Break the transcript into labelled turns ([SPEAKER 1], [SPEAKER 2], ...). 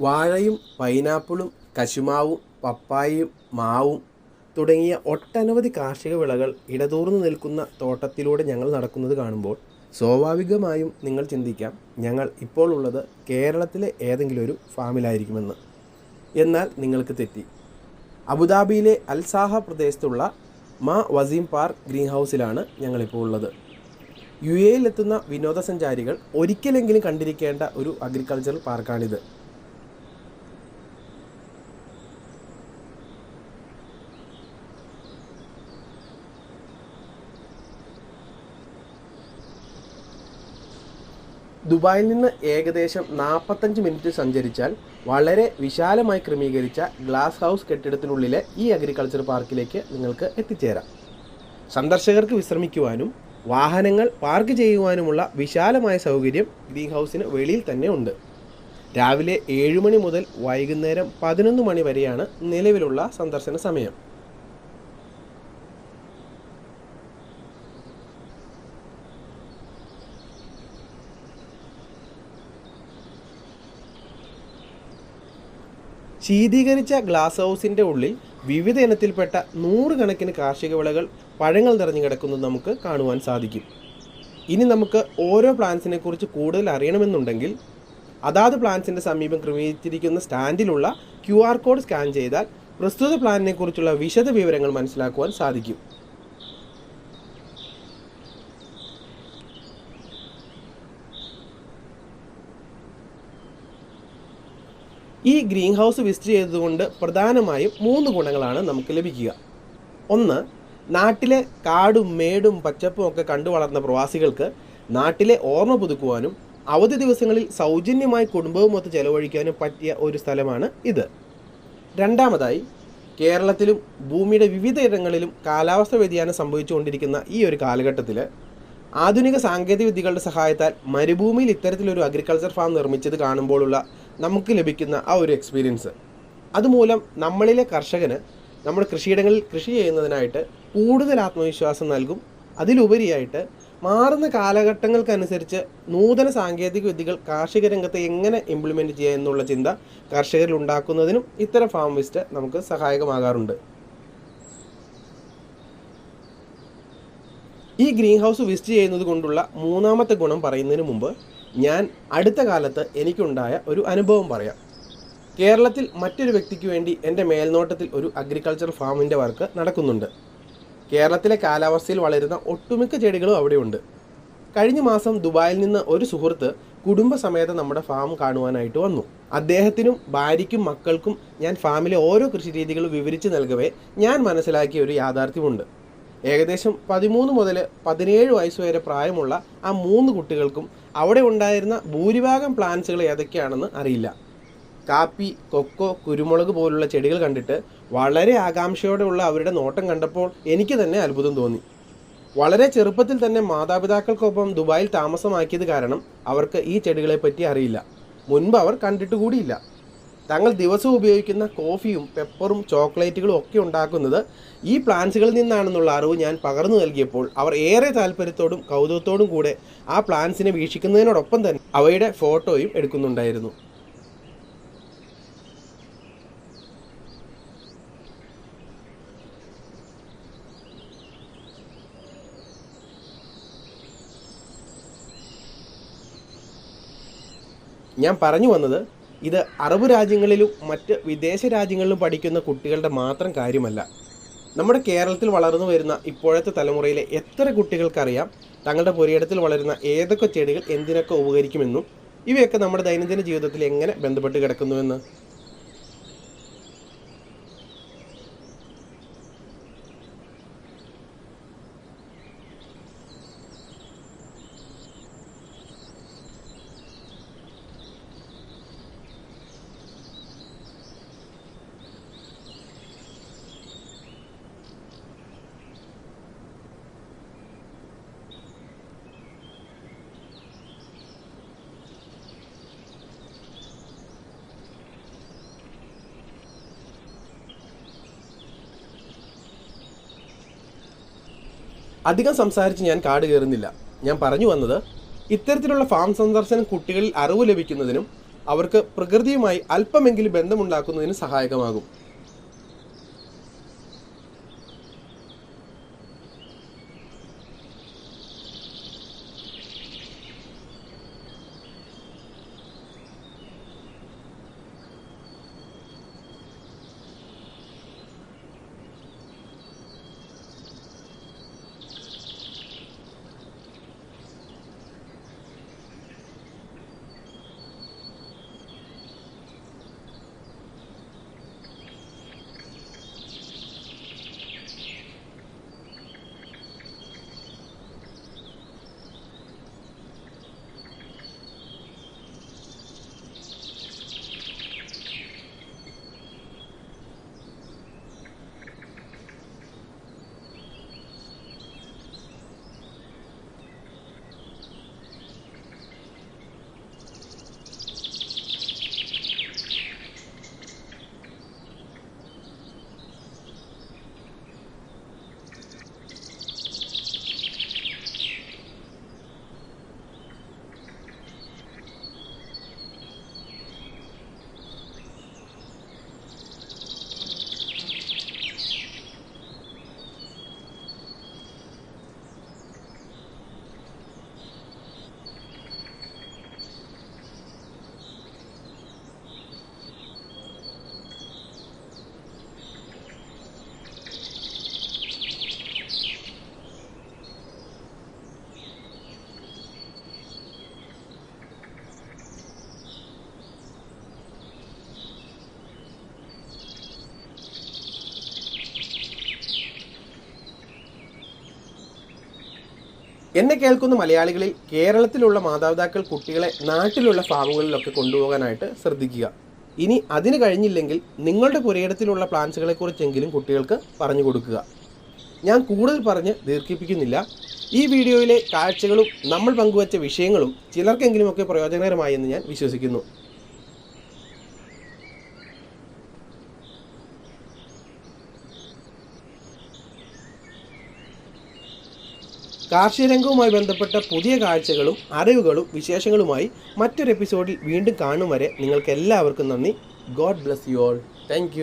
[SPEAKER 1] വാഴയും പൈനാപ്പിളും കശുമാവും പപ്പായയും മാവും തുടങ്ങിയ ഒട്ടനവധി കാർഷിക വിളകൾ ഇടതൂർന്നു നിൽക്കുന്ന തോട്ടത്തിലൂടെ ഞങ്ങൾ നടക്കുന്നത് കാണുമ്പോൾ സ്വാഭാവികമായും നിങ്ങൾ ചിന്തിക്കാം ഞങ്ങൾ ഇപ്പോൾ ഉള്ളത് കേരളത്തിലെ ഏതെങ്കിലും ഒരു ഫാമിലായിരിക്കുമെന്ന്. എന്നാൽ നിങ്ങൾക്ക് തെറ്റി. അബുദാബിയിലെ അൽസാഹ പ്രദേശത്തുള്ള മാ വസീം പാർക്ക് ഗ്രീൻ ഹൗസിലാണ് ഞങ്ങളിപ്പോൾ ഉള്ളത്. യു എയിലെത്തുന്ന വിനോദസഞ്ചാരികൾ ഒരിക്കലെങ്കിലും കണ്ടിരിക്കേണ്ട ഒരു അഗ്രികൾച്ചറൽ പാർക്കാണിത്. ദുബായിൽ നിന്ന് ഏകദേശം നാൽപ്പത്തഞ്ച് മിനിറ്റ് സഞ്ചരിച്ചാൽ വളരെ വിശാലമായി ക്രമീകരിച്ച ഗ്ലാസ് ഹൗസ് കെട്ടിടത്തിനുള്ളിലെ ഈ അഗ്രികൾച്ചർ പാർക്കിലേക്ക് നിങ്ങൾക്ക് എത്തിച്ചേരാം. സന്ദർശകർക്ക് വിശ്രമിക്കുവാനും വാഹനങ്ങൾ പാർക്ക് ചെയ്യുവാനുമുള്ള വിശാലമായ സൗകര്യം ഗ്രീൻ ഹൗസിന് വെളിയിൽ തന്നെ ഉണ്ട്. രാവിലെ ഏഴ് മണി മുതൽ വൈകുന്നേരം പതിനൊന്ന് മണി വരെയാണ് നിലവിലുള്ള സന്ദർശന സമയം. ശീതീകരിച്ച ഗ്ലാസ് ഹൗസിന്റെ ഉള്ളിൽ വിവിധ ഇനത്തിൽപ്പെട്ട നൂറുകണക്കിന് കാർഷിക വിളകൾ പഴങ്ങൾ നിറഞ്ഞു കിടക്കുന്നത് നമുക്ക് കാണുവാൻ സാധിക്കും. ഇനി നമുക്ക് ഓരോ പ്ലാന്റ്സിനെ കുറിച്ച് കൂടുതൽ അറിയണമെന്നുണ്ടെങ്കിൽ അതാത് പ്ലാന്റ്സിന്റെ സമീപം ക്രമീകരിച്ചിരിക്കുന്ന സ്റ്റാൻഡിലുള്ള ക്യു ആർ കോഡ് സ്കാൻ ചെയ്താൽ പ്രസ്തുത പ്ലാനിനെ കുറിച്ചുള്ള വിശദ വിവരങ്ങൾ മനസ്സിലാക്കുവാൻ സാധിക്കും. ഈ ഗ്രീൻ ഹൗസ് വിസിറ്റ് ചെയ്തതുകൊണ്ട് പ്രധാനമായും മൂന്ന് ഗുണങ്ങളാണ് നമുക്ക് ലഭിക്കുക. ഒന്ന് നാട്ടിലെ കാടും മേടും പച്ചപ്പും ഒക്കെ കണ്ടു വളർന്ന പ്രവാസികൾക്ക് നാട്ടിലെ ഓർമ്മ പുതുക്കുവാനും അവധി ദിവസങ്ങളിൽ സൗജന്യമായി കുടുംബവുമൊത്ത് ചെലവഴിക്കാനും പറ്റിയ ഒരു സ്ഥലമാണ് ഇത്. രണ്ടാമതായി കേരളത്തിലും ഭൂമിയുടെ വിവിധ ഇടങ്ങളിലും കാലാവസ്ഥ വ്യതിയാനം സംഭവിച്ചുകൊണ്ടിരിക്കുന്ന ഈ ഒരു കാലഘട്ടത്തിൽ ആധുനിക സാങ്കേതിക വിദ്യകളുടെ സഹായത്താൽ മരുഭൂമിയിൽ ഇത്തരത്തിലൊരു അഗ്രികൾച്ചർ ഫാം നിർമ്മിച്ചത് കാണുമ്പോഴുള്ള നമുക്ക് ലഭിക്കുന്ന ആ ഒരു എക്സ്പീരിയൻസ് അതുമൂലം നമ്മളിലെ കർഷകന് നമ്മുടെ കൃഷിയിടങ്ങളിൽ കൃഷി ചെയ്യുന്നതിനായിട്ട് കൂടുതൽ ആത്മവിശ്വാസം നൽകും. അതിലുപരിയായിട്ട് മാറുന്ന കാലഘട്ടങ്ങൾക്കനുസരിച്ച് നൂതന സാങ്കേതിക വിദ്യകൾ കാർഷിക രംഗത്തെ എങ്ങനെ ഇംപ്ലിമെന്റ് ചെയ്യുക എന്നുള്ള ചിന്ത കർഷകരിൽ ഉണ്ടാക്കുന്നതിനും ഇത്തരം ഫാം വിസിറ്റ് നമുക്ക് സഹായകമാകാറുണ്ട്. ഈ ഗ്രീൻ ഹൗസ് വിസിറ്റ് ചെയ്യുന്നത് കൊണ്ടുള്ള മൂന്നാമത്തെ ഗുണം പറയുന്നതിന് മുമ്പ് ഞാൻ അടുത്ത കാലത്ത് എനിക്കുണ്ടായ ഒരു അനുഭവം പറയാം. കേരളത്തിൽ മറ്റൊരു വ്യക്തിക്ക് വേണ്ടി എന്റെ മേൽനോട്ടത്തിൽ ഒരു അഗ്രികൾച്ചർ ഫാമിന്റെ വർക്ക് നടക്കുന്നുണ്ട്. കേരളത്തിലെ കാലാവസ്ഥയിൽ വളരുന്ന ഒട്ടുമിക്ക ചെടികളും അവിടെയുണ്ട്. കഴിഞ്ഞ മാസം ദുബായിൽ നിന്ന് ഒരു സുഹൃത്ത് കുടുംബസമേതം നമ്മുടെ ഫാം കാണുവാനായിട്ട് വന്നു. അദ്ദേഹത്തിനും ഭാര്യയ്ക്കും മക്കൾക്കും ഞാൻ ഫാമിലെ ഓരോ കൃഷി രീതികളും വിവരിച്ച് നൽകവേ ഞാൻ മനസ്സിലാക്കിയ ഒരു യാഥാർത്ഥ്യമുണ്ട്. ഏകദേശം പതിമൂന്ന് മുതൽ പതിനേഴ് വയസ്സ് വരെ പ്രായമുള്ള ആ മൂന്ന് കുട്ടികൾക്കും അവിടെ ഉണ്ടായിരുന്ന ഭൂരിഭാഗം പ്ലാന്റ്സുകൾ ഏതൊക്കെയാണെന്ന് അറിയില്ല. കാപ്പി കൊക്കോ കുരുമുളക് പോലുള്ള ചെടികൾ കണ്ടിട്ട് വളരെ ആകാംക്ഷയോടെയുള്ള അവരുടെ നോട്ടം കണ്ടപ്പോൾ എനിക്ക് തന്നെ അത്ഭുതം തോന്നി. വളരെ ചെറുപ്പത്തിൽ തന്നെ മാതാപിതാക്കൾക്കൊപ്പം ദുബായിൽ താമസമാക്കിയത് കാരണം അവർക്ക് ഈ ചെടികളെപ്പറ്റി അറിയില്ല. മുൻപ് അവർ കണ്ടിട്ട് കൂടിയില്ല. തങ്ങൾ ദിവസവും ഉപയോഗിക്കുന്ന കോഫിയും പെപ്പറും ചോക്ലേറ്റുകളും ഒക്കെ ഉണ്ടാക്കുന്നത് ഈ പ്ലാന്റ്സുകളിൽ നിന്നാണെന്നുള്ള അറിവ് ഞാൻ പകർന്നു നൽകിയപ്പോൾ അവർ ഏറെ താല്പര്യത്തോടും കൗതുകത്തോടും കൂടെ ആ പ്ലാന്റ്സിനെ വീക്ഷിക്കുന്നതിനോടൊപ്പം തന്നെ അവയുടെ ഫോട്ടോയും എടുക്കുന്നുണ്ടായിരുന്നു. ഞാൻ പറഞ്ഞു വന്നത് ഇത് അറബ് രാജ്യങ്ങളിലും മറ്റ് വിദേശ രാജ്യങ്ങളിലും പഠിക്കുന്ന കുട്ടികളുടെ മാത്രം കാര്യമല്ല. നമ്മുടെ കേരളത്തിൽ വളർന്നു വരുന്ന ഇപ്പോഴത്തെ തലമുറയിലെ എത്ര കുട്ടികൾക്കറിയാം? തങ്ങളുടെ പുരയിടത്തിൽ വളരുന്ന ഏതൊക്കെ ചെടികൾ എന്തിനൊക്കെ ഉപകരിക്കുമെന്നും ഇവയൊക്കെ നമ്മുടെ ദൈനംദിന ജീവിതത്തിൽ എങ്ങനെ ബന്ധപ്പെട്ട് കിടക്കുന്നുവെന്ന്? അധികം സംസാരിച്ച് ഞാൻ കാട് കയറുന്നില്ല. ഞാൻ പറഞ്ഞു വന്നത് ഇത്തരത്തിലുള്ള ഫാം സന്ദർശനം കുട്ടികളിൽ അറിവ് ലഭിക്കുന്നതിനും അവർക്ക് പ്രകൃതിയുമായി അല്പമെങ്കിലും ബന്ധമുണ്ടാക്കുന്നതിന് സഹായകമാകും. എന്നെ കേൾക്കുന്ന മലയാളികളിൽ കേരളത്തിലുള്ള മാതാപിതാക്കൾ കുട്ടികളെ നാട്ടിലുള്ള ഫാമുകളിലൊക്കെ കൊണ്ടുപോകാനായിട്ട് ശ്രദ്ധിക്കുക. ഇനി അതിന് കഴിഞ്ഞില്ലെങ്കിൽ നിങ്ങളുടെ പുരയിടത്തിലുള്ള പ്ലാന്റ്സുകളെക്കുറിച്ചെങ്കിലും കുട്ടികൾക്ക് പറഞ്ഞു കൊടുക്കുക. ഞാൻ കൂടുതൽ പറഞ്ഞ് ദീർഘിപ്പിക്കുന്നില്ല. ഈ വീഡിയോയിലെ കാഴ്ചകളും നമ്മൾ പങ്കുവച്ച വിഷയങ്ങളും ചിലർക്കെങ്കിലുമൊക്കെ പ്രയോജനകരമായി എന്ന് ഞാൻ വിശ്വസിക്കുന്നു. കാർഷിക രംഗവുമായി ബന്ധപ്പെട്ട പുതിയ കാഴ്ചകളും അറിവുകളും വിശേഷങ്ങളുമായി മറ്റൊരു എപ്പിസോഡിൽ വീണ്ടും കാണും വരെ നിങ്ങൾക്ക് എല്ലാവർക്കും നന്ദി. God bless you all. Thank